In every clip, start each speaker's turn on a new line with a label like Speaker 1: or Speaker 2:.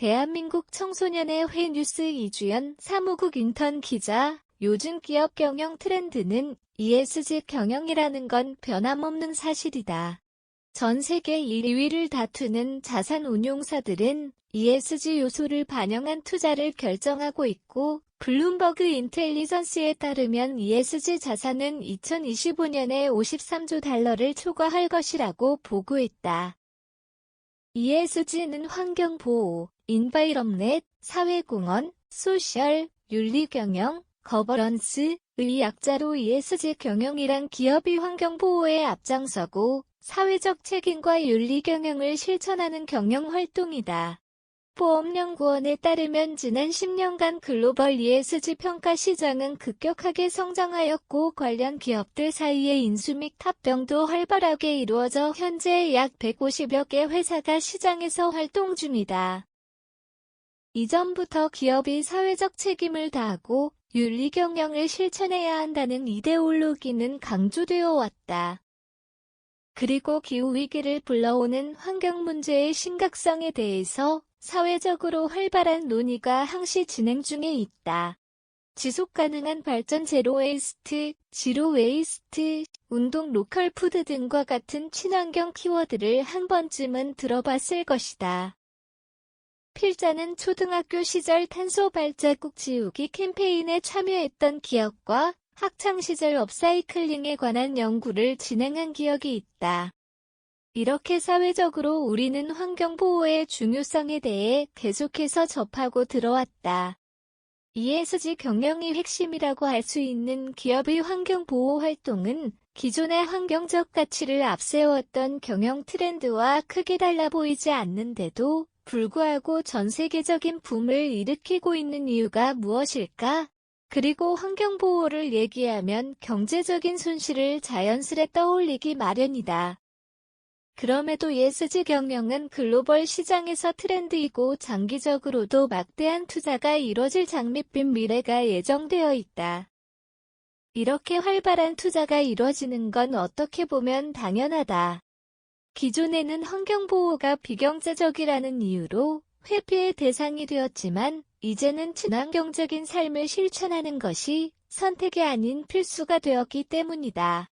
Speaker 1: 대한민국 청소년의 회 뉴스 이주연 사무국 인턴 기자 요즘 기업 경영 트렌드는 ESG 경영이라는 건 변함없는 사실이다. 전 세계 1위를 다투는 자산 운용사들은 ESG 요소를 반영한 투자를 결정하고 있고 블룸버그 인텔리전스에 따르면 ESG 자산은 2025년에 53조 달러를 초과할 것이라고 보고했다. ESG는 환경 보호, 인바이럼넷, 사회공헌, 소셜, 윤리경영, 거버런스 의 약자로 ESG 경영이란 기업이 환경보호에 앞장서고 사회적 책임과 윤리경영을 실천하는 경영활동이다. 보험연구원에 따르면 지난 10년간 글로벌 ESG 평가 시장은 급격하게 성장하였고 관련 기업들 사이의 인수 및 합병도 활발하게 이루어져 현재 약 150여 개 회사가 시장에서 활동 중이다. 이전부터 기업이 사회적 책임을 다하고 윤리 경영을 실천해야 한다는 이데올로기는 강조되어 왔다. 그리고 기후위기를 불러오는 환경 문제의 심각성에 대해서 사회적으로 활발한 논의가 항시 진행 중에 있다. 지속 가능한 발전 제로 웨이스트, 지로 웨이스트, 운동 로컬 푸드 등과 같은 친환경 키워드를 한 번쯤은 들어봤을 것이다. 필자는 초등학교 시절 탄소 발자국 지우기 캠페인에 참여했던 기억과 학창시절 업사이클링에 관한 연구를 진행한 기억이 있다. 이렇게 사회적으로 우리는 환경보호의 중요성에 대해 계속해서 접하고 들어왔다. ESG 경영이 핵심이라고 할 수 있는 기업의 환경보호 활동은 기존의 환경적 가치를 앞세웠던 경영 트렌드와 크게 달라 보이지 않는데도 불구하고 전 세계적인 붐을 일으키고 있는 이유가 무엇일까? 그리고 환경보호를 얘기하면 경제적인 손실을 자연스레 떠올리기 마련이다. 그럼에도 ESG 경영은 글로벌 시장에서 트렌드이고 장기적으로도 막대한 투자가 이뤄질 장밋빛 미래가 예정되어 있다. 이렇게 활발한 투자가 이뤄지는 건 어떻게 보면 당연하다. 기존에는 환경보호가 비경제적이라는 이유로 회피의 대상이 되었지만 이제는 친환경적인 삶을 실천하는 것이 선택이 아닌 필수가 되었기 때문이다.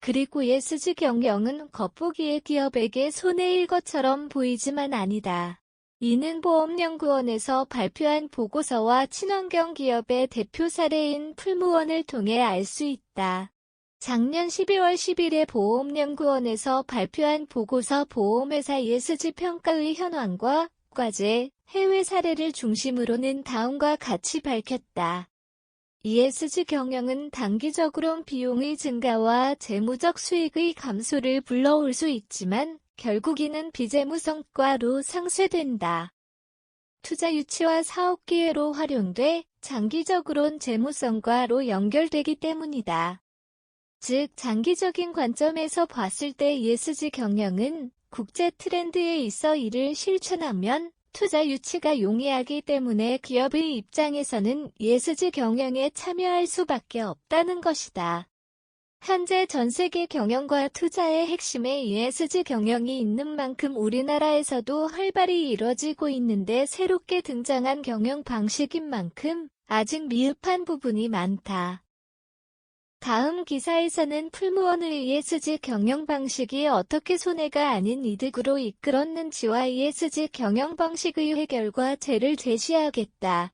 Speaker 1: 그리고 ESG 경영은 겉보기에 기업에게 손해일 것처럼 보이지만 아니다. 이는 보험연구원에서 발표한 보고서와 친환경 기업의 대표 사례인 풀무원을 통해 알 수 있다. 작년 12월 10일에 보험연구원에서 발표한 보고서 보험회사 ESG 평가의 현황과 과제, 해외 사례를 중심으로는 다음과 같이 밝혔다. ESG 경영은 단기적으론 비용의 증가와 재무적 수익의 감소를 불러올 수 있지만 결국 이는 비재무 성과로 상쇄된다. 투자 유치와 사업 기회로 활용돼 장기적으론 재무성과로 연결되기 때문이다. 즉 장기적인 관점에서 봤을 때 ESG 경영은 국제 트렌드에 있어 이를 실천하면 투자 유치가 용이하기 때문에 기업의 입장에서는 ESG 경영에 참여할 수밖에 없다는 것이다. 현재 전 세계 경영과 투자의 핵심에 ESG 경영이 있는 만큼 우리나라에서도 활발히 이뤄지고 있는데 새롭게 등장한 경영 방식인 만큼 아직 미흡한 부분이 많다. 다음 기사에서는 풀무원의 ESG 경영 방식이 어떻게 손해가 아닌 이득으로 이끌었는지와 ESG 경영 방식의 해결과 제를 제시하겠다.